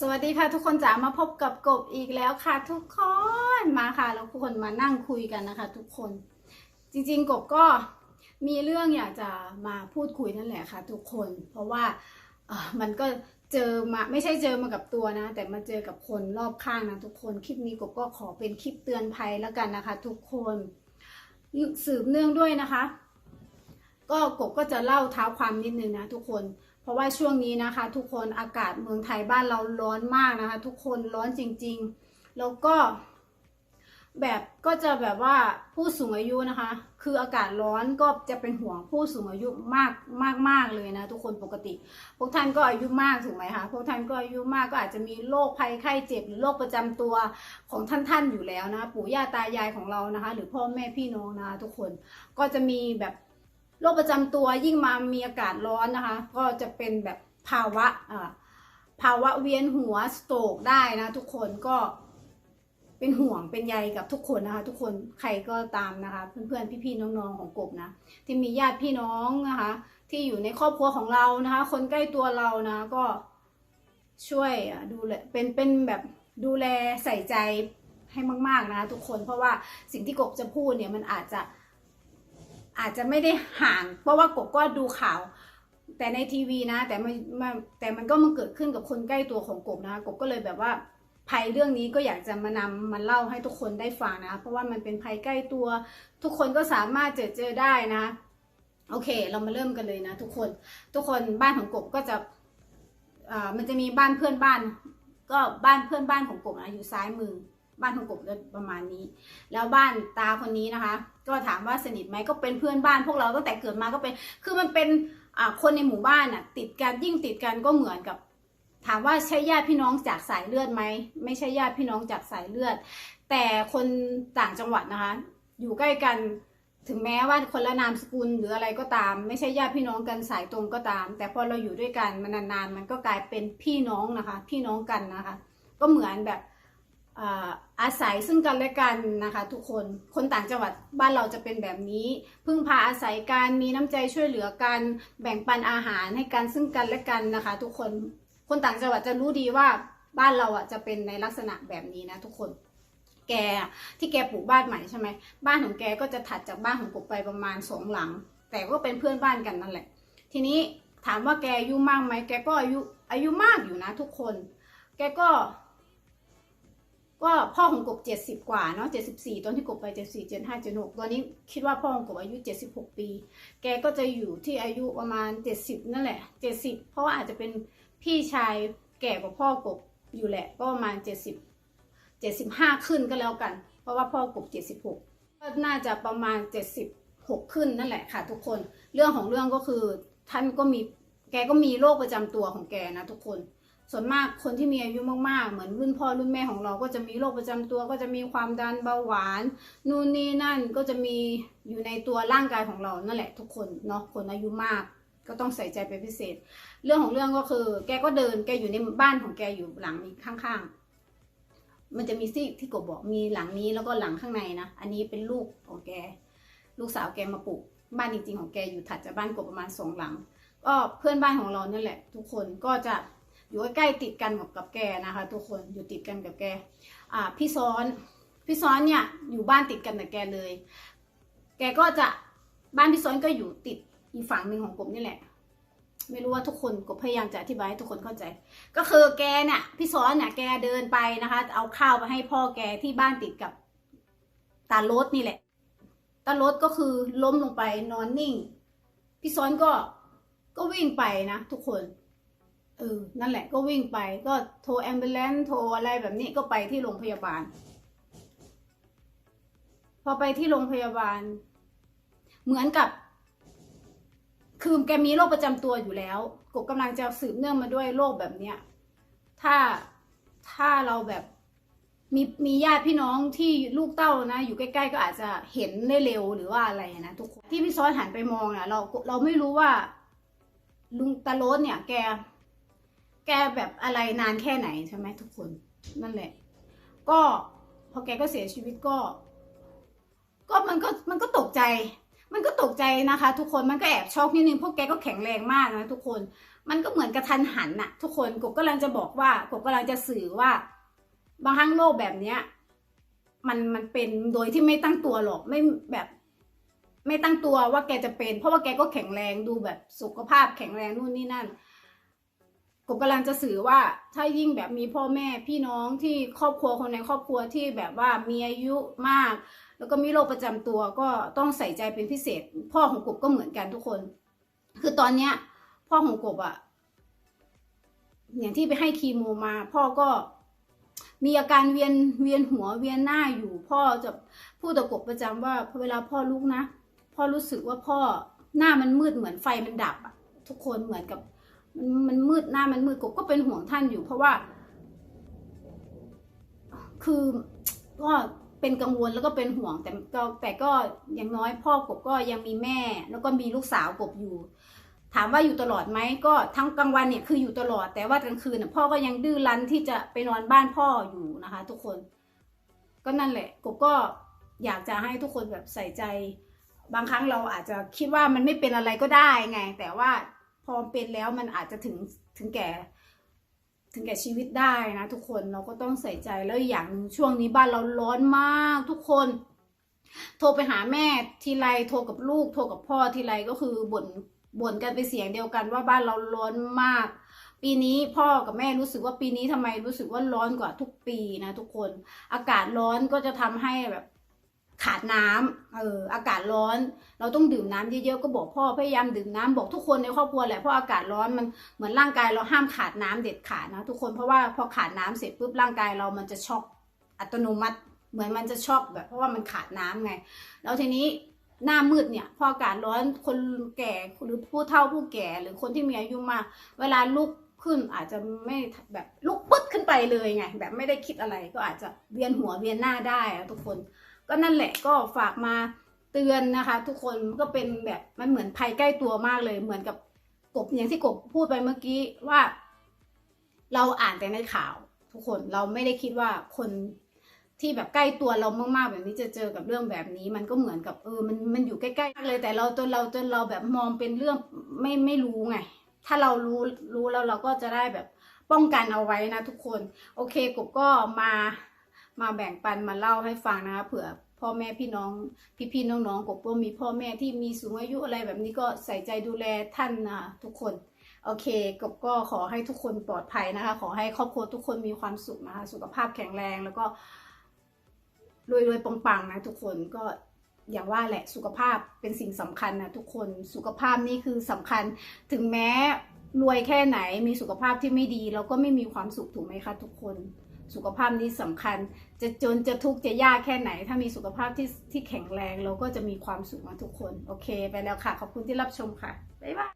สวัสดีค่ะทุกคนจ๋ามาพบกับกบอีกแล้วค่ะ ทุกคนมาค่ะแล้วทุกคนมานั่งคุยกันนะคะ ทุกคน จริงๆกบก็มีเรื่องอยากจะมาพูดคุยนั่นแหละค่ะ ทุกคน เพราะว่าเออมันก็เจอมาไม่ใช่เจอมากับตัวนะ แต่มาเจอกับคนรอบข้างนะทุกคนคลิปนี้กบก็ขอเป็นคลิปเตือนภัยแล้วกันนะคะ ทุกคนสืบเนื่องด้วยนะคะ ก็กบก็จะเล่าเท้าความนิดนึงนะทุกคน เพราะว่าช่วงนี้นะคะ ทุกคนอากาศเมืองไทยบ้านเราร้อนมากนะคะ ทุกคนร้อนจริง ๆ แล้วก็แบบก็จะแบบว่าผู้สูงอายุนะคะ คืออากาศร้อนก็จะเป็นห่วงผู้สูงอายุมากมากมากเลยนะ ทุกคนปกติ พวกท่านก็อายุมากถูกไหมคะพวกท่านก็อายุมากก็อาจจะมีโรคภัยไข้เจ็บหรือโรคประจำตัวของท่านท่านอยู่แล้วนะ ปู่ย่าตายายของเรานะคะ หรือพ่อแม่พี่น้องนะะทุกคนก็จะมีแบบ โรคประจำตัวยิ่งมามีอากาศร้อนนะคะ ก็จะเป็นแบบภาวะอ่าภาวะเวียนหัวสโตรกได้นะ ทุกคนก็เป็นห่วงเป็นใยกับทุกคนนะคะ ทุกคนใครก็ตามนะคะ เพื่อนๆพี่ๆน้องๆของกบนะ ที่มีญาติพี่น้องนะคะ ที่อยู่ในครอบครัวของเรานะคะ คนใกล้ตัวเรานะก็ช่วยดูแลเป็นเป็นแบบดูแลใส่ใจให้มาก ๆ นะทุกคนเพราะว่าสิ่งที่กบจะพูดเนี่ยมันอาจจะ อาจจะไม่ได้ห่าง เพราะว่ากบก็ดูข่าว แต่ในทีวีนะ แต่มันมันแต่มันก็มันเกิดขึ้นกับคนใกล้ตัวของกบนะคะกบก็เลยแบบว่าภัยเรื่องนี้ก็อยากจะมานำมาเล่าให้ทุกคนได้ฟังนะ เพราะว่ามันเป็นภัยใกล้ตัว ทุกคนก็สามารถเจอเจอได้นะ โอเค เรามาเริ่มกันเลยนะ ทุกคนทุกคนบ้านของกบก็จะอ่ามันจะมีบ้านเพื่อนบ้าน ก็บ้านเพื่อนบ้านของกบนะอยู่ซ้ายมือ บ้านของกบจะประมาณนี้ แล้วบ้านตาคนนี้นะคะ ก็ถามว่าสนิทไหมก็เป็นเพื่อนบ้านพวกเราตั้งแต่เกิดมาก็เป็น คือมันเป็นคนในหมู่บ้านอะ ติดกันยิ่งติดกันก็เหมือนกับถามว่าใช่ญาติพี่น้องจากสายเลือดไหมไม่ใช่ญาติพี่น้องจากสายเลือด แต่คนต่างจังหวัดนะคะ อยู่ใกล้กันถึงแม้ว่าคนละนามสกุลหรืออะไรก็ตาม ไม่ใช่ญาติพี่น้องกันสายตรงก็ตาม แต่พอเราอยู่ด้วยกันมานานๆมันก็กลายเป็นพี่น้องนะคะ พี่น้องกันนะคะ ก็เหมือนแบบ อาศัยซึ่งกันและกันนะคะ ทุกคนคนต่างจังหวัดบ้านเราจะเป็นแบบนี้ พึ่งพาอาศัยกันมีน้ำใจช่วยเหลือกันแบ่งปันอาหารให้กันซึ่งกันและกันนะคะ ทุกคนคนต่างจังหวัดจะรู้ดีว่าบ้านเราอะจะเป็นในลักษณะแบบนี้นะทุกคน แกที่แกปลูกบ้านใหม่ใช่ไหมบ้านของแกก็จะถัดจากบ้านของกบไปประมาณสองหลัง แต่ก็เป็นเพื่อนบ้านกันนั่นแหละ ทีนี้ถามว่าแกอายุมากไหมแกก็อายุอายุมากอยู่นะ ทุกคน แกก็ ก็พ่อของกบเจ็ดสิบกว่าเนาะเจ็ดสิบสี่ตอนที่กบไปเจ็ดสี่เจ็ดห้าเจ็ดหกตอนนี้คิดว่าพ่อของกบอายุเจ็ดสิบหกปี แกก็จะอยู่ที่อายุประมาณเจ็ดสิบนั่นแหละเจ็ดสิบเพราะว่าอาจจะเป็นพี่ชายแก่กว่าพ่อกบอยู่แหละ ก็ประมาณเจ็ดสิบเจ็ดสิบห้าขึ้นก็แล้วกัน เพราะว่าพ่อกบเจ็ดสิบหกก็น่าจะประมาณเจ็ดสิบหกขึ้นนั่นแหละค่ะ ทุกคนเรื่องของเรื่องก็คือท่านก็มีแกก็มีโรคประจำตัวของแกนะทุกคน ส่วนมากคนที่มีอายุมากๆ เหมือนรุ่นพ่อรุ่นแม่ของเราก็จะมีโรคประจำตัว ก็จะมีความดันเบาหวาน นู่นนี่นั่นก็จะมีอยู่ในตัวร่างกายของเรานั่นแหละทุกคนเนาะคนอายุมาก ก็ต้องใส่ใจเป็นพิเศษ เรื่องของเรื่องก็คือ แกก็เดินแกอยู่ในบ้านของแกอยู่หลังนี้ข้างๆ มันจะมีที่ที่กบบอกมีหลังนี้แล้วก็หลังข้างในนะอันนี้เป็นลูกของแก ลูกสาวแกมาปลูกบ้านจริงๆของแกอยู่ถัดจากบ้านกบประมาณสองหลัง ก็เพื่อนบ้านของเรานั่นแหละ ทุกคนก็จะ อยู่ใกล้ติดกันกับกับแกนะคะ ทุกคนอยู่ติดกันกับแกอ่าพี่ซ้อนพี่ซ้อนเนี่ยอยู่บ้านติดกันกับแกเลย แกก็จะบ้านพี่ซ้อนก็อยู่ติดอีกฝั่งหนึ่งของกบนี่แหละ ไม่รู้ว่าทุกคนกบพยายามจะอธิบายให้ทุกคนเข้าใจ ก็คือแกเนี่ยพี่ซ้อนเนี่ยแกเดินไปนะคะ เอาข้าวไปให้พ่อแกที่บ้านติดกับตาโรดนี่แหละตาโรดก็คือล้มลงไปนอนนิ่ง พี่ซ้อนก็ก็วิ่งไปนะทุกคน เออ นั่นแหละก็วิ่งไปก็โทรแอมเบ l น c e โทรอะไรแบบนี้ก็ไปที่โรงพยาบาล พอไปที่โรงพยาบาล เหมือนกับ คือแกมีโรคประจำตัวอยู่แล้วกบกำลังจะสืบเนื่องมาด้วยโรคแบบเนี้ย ถ้าถ้าเราแบบมีมีญาติพี่น้องที่ลูกเต้านะ อยู่ใกล้ ๆ ก็อาจจะเห็นได้เร็วหรือว่าอะไรนะทุกคนที่พี่ซ้อนหันไปมองนะเราเราไม่รู้ว่า ลุงตาโรสเนี่ย แก แกแบบอะไรนานแค่ไหนใช่ไหมทุกคนนั่นแหละ ก็พอแกก็เสียชีวิตก็ ก็มันก็มันก็ตกใจ มันก็ตกใจนะคะ ทุกคนมันก็แอบช็อกนิดนึงเพราะแกก็แข็งแรงมากนะทุกคน มันก็เหมือนกระทันหันน่ะ ทุกคนกบกำลังจะบอกว่ากบกำลังจะสื่อว่า บางครั้งโรคแบบเนี้ยมันมันเป็นโดยที่ไม่ตั้งตัวหรอกไม่แบบไม่ตั้งตัวว่าแกจะเป็น เพราะว่าแกก็แข็งแรงดูแบบสุขภาพแข็งแรงนู่นนี่นั่น กบกำลังจะสื่อว่าถ้ายิ่งแบบมีพ่อแม่พี่น้องที่ครอบครัวคนในครอบครัวที่แบบว่ามีอายุมาก แล้วก็มีโรคประจำตัวก็ต้องใส่ใจเป็นพิเศษ พ่อของกบก็เหมือนกันทุกคน คือตอนเนี้ย พ่อของกบอะอย่างที่ไปให้คีโมมา พ่อก็มีอาการเวียนเวียนหัวเวียนหน้าอยู่ พ่อจะพูดกับกบประจำว่าเวลาพ่อลุกนะ พ่อรู้สึกว่าพ่อหน้ามันมืดเหมือนไฟมันดับอะทุกคนเหมือนกับ มันมันมืดหน้ามันมืดกบก็เป็นห่วงท่านอยู่ เพราะว่า คือก็เป็นกังวลแล้วก็เป็นห่วง แต่ก็แต่ก็อย่างน้อยพ่อกบก็ยังมีแม่ แล้วก็มีลูกสาวกบอยู่ ถามว่าอยู่ตลอดไหมก็ทั้งกลางวันเนี่ยคืออยู่ตลอดแต่ว่ากลางคืนน่ะพ่อก็ยังดื้อรั้นที่จะไปนอนบ้านพ่ออยู่นะคะ ทุกคน ก็นั่นแหละกบก็อยากจะให้ทุกคนแบบใส่ใจ บางครั้งเราอาจจะคิดว่ามันไม่เป็นอะไรก็ได้ไง แต่ว่า พอเป็นแล้วมันอาจจะถึงถึงแก่ ถึงแก่ชีวิตได้นะ ทุกคนเราก็ต้องใส่ใจแล้วอย่างช่วงนี้บ้านเราร้อนมากทุกคน โทรไปหาแม่ทีไรโทรกับลูก โทรกับพ่อทีไรก็คือบ่นบ่นกันเป็นเสียงเดียวกันว่าบ้านเราร้อนมาก ปีนี้พ่อกับแม่รู้สึกว่าปีนี้ทำไมรู้สึกว่าร้อนกว่าทุกปีนะทุกคน อากาศร้อนก็จะทำให้แบบ ขาดน้ำเอออากาศร้อน เราต้องดื่มน้ำเยอะๆก็บอกพ่อพยายามดื่มน้ำบอกทุกคนในครอบครัวแหละเพราะอากาศร้อนมันเหมือนร่างกายเราห้ามขาดน้ำเด็ดขาดนะทุกคนเพราะว่าพอขาดน้ำเสร็จปุ๊บร่างกายเรามันจะช็อกอัตโนมัติ เหมือนมันจะช็อกแบบเพราะว่ามันขาดน้ำไง แล้วทีนี้หน้ามืดเนี่ยพออากาศร้อนคนแก่หรือผู้เฒ่าผู้แก่หรือคนที่มีอายุมาก เวลาลุกขึ้นอาจจะไม่แบบลุกปึ๊ดขึ้นไปเลยไงแบบไม่ได้คิดอะไรก็อาจจะเวียนหัวเวียนหน้าได้ทุกคน ก็นั่นแหละก็ฝากมาเตือนนะคะ ทุกคนก็เป็นแบบมันเหมือนภัยใกล้ตัวมากเลยเหมือนกับกบอย่างที่กบพูดไปเมื่อกี้ว่า เราอ่านแต่ในข่าว ทุกคนเราไม่ได้คิดว่าคนที่แบบใกล้ตัวเรามากๆแบบนี้จะเจอกับเรื่องแบบนี้ มันก็เหมือนกับเออมันมันอยู่ใกล้ๆเลยแต่เราจนเราจนเราแบบมองเป็นเรื่องไม่ไม่รู้ไง ถ้าเรารู้รู้แล้วเราก็จะได้แบบป้องกันเอาไว้นะทุกคน โอเคกบก็มา มาแบ่งปันมาเล่าให้ฟังนะคะเผื่อพ่อแม่พี่น้องพี่ๆน้องๆกบก็มีพ่อแม่ที่มีสูงอายุอะไรแบบนี้ก็ใส่ใจดูแลท่านนะคะทุกคนโอเคกบก็ขอให้ทุกคนปลอดภัยนะคะ ขอให้ครอบครัวทุกคนมีความสุขนะคะ สุขภาพแข็งแรงแล้วก็รวยรวยๆปังๆนะทุกคนก็อย่างว่าแหละสุขภาพเป็นสิ่งสำคัญนะทุกคนสุขภาพนี่คือสำคัญถึงแม้รวยแค่ไหนมีสุขภาพที่ไม่ดีเราก็ไม่มีความสุขถูกไหมคะทุกคน สุขภาพนี้สำคัญ จะจนจะทุกข์จะยากแค่ไหน ถ้ามีสุขภาพที่ที่แข็งแรง เราก็จะมีความสุขมาทุกคน โอเค ไปแล้วค่ะ ขอบคุณที่รับชมค่ะ บ๊ายบาย